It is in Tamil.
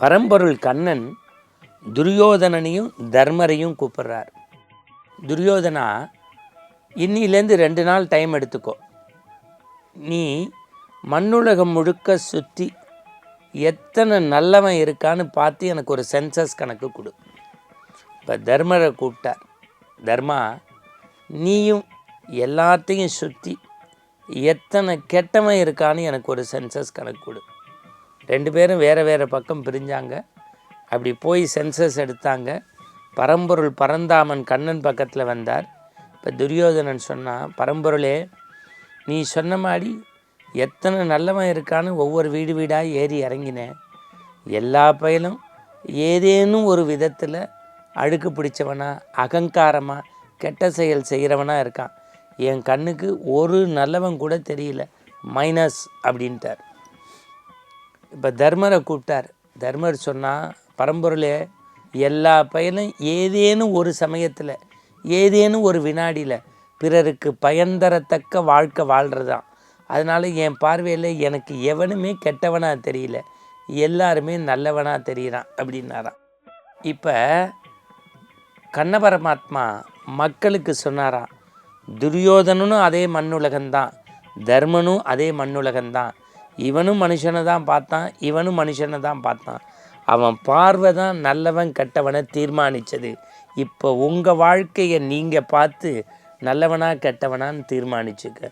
பரம்பொருள் கண்ணன் துரியோதனனையும் தர்மரையும் கூப்பிடுறார். துரியோதனா இன்னிலேருந்து ரெண்டு நாள் டைம் எடுத்துக்கோ. நீ மண்ணுலகம் முழுக்க சுற்றி எத்தனை நல்லவன் இருக்கான்னு பார்த்து எனக்கு ஒரு சென்சஸ் கணக்கு கொடு. இப்போ தர்மரை கூப்பிட்டார். தர்மா நீயும் எல்லாத்தையும் சுற்றி எத்தனை கெட்டவன் இருக்கான்னு எனக்கு ஒரு சென்சஸ் கணக்கு கொடு. ரெண்டு பேரும் வேறு வேறு பக்கம் பிரிஞ்சாங்க. அப்படி போய் சென்சஸ் எடுத்தாங்க. பரம்பொருள் பரந்தாமன் கண்ணன் பக்கத்தில் வந்தார். இப்போ துரியோதனன் சொன்னான் பரம்பொருளே நீ சொன்ன மாதிரி எத்தனை நல்லவன் இருக்கான்னு ஒவ்வொரு வீடு வீடாக ஏறி இறங்கினேன் எல்லா பயலும் ஏதேனும் ஒரு விதத்தில் அழுக்கு பிடிச்சவனா அகங்காரமாக கெட்ட செயல் செய்கிறவனாக இருக்கான். என் கண்ணுக்கு ஒரு நல்லவன் கூட தெரியல. மைனஸ் அப்படின்ட்டார். இப்போ தர்மரை கூப்பிட்டார். தர்மர் சொன்னால் பரம்பொருளே எல்லா பயனும் ஏதேனும் ஒரு சமயத்தில் ஏதேனும் ஒரு வினாடியில் பிறருக்கு பயன் தரத்தக்க வாழ்க்கை வாழ்கிறதான் அதனால் என் பார்வையில் எனக்கு எவனுமே கெட்டவனாக தெரியல. எல்லாருமே நல்லவனாக தெரிகிறான் அப்படின்னாராம். இப்போ கண்ண பரமாத்மா மக்களுக்கு சொன்னாராம் துரியோதனனும் அதே மண்ணுலகம்தான் தர்மனும் அதே மண்ணுலகம்தான் இவனும் மனுஷனை தான் பார்த்தான் இவனும் மனுஷனை தான் பார்த்தான். அவன் பார்வை தான் நல்லவன் கெட்டவனை தீர்மானித்தது இப்போ உங்கள் வாழ்க்கையை நீங்கள் பார்த்து நல்லவனா கெட்டவனான்னு தீர்மானிச்சுக்க.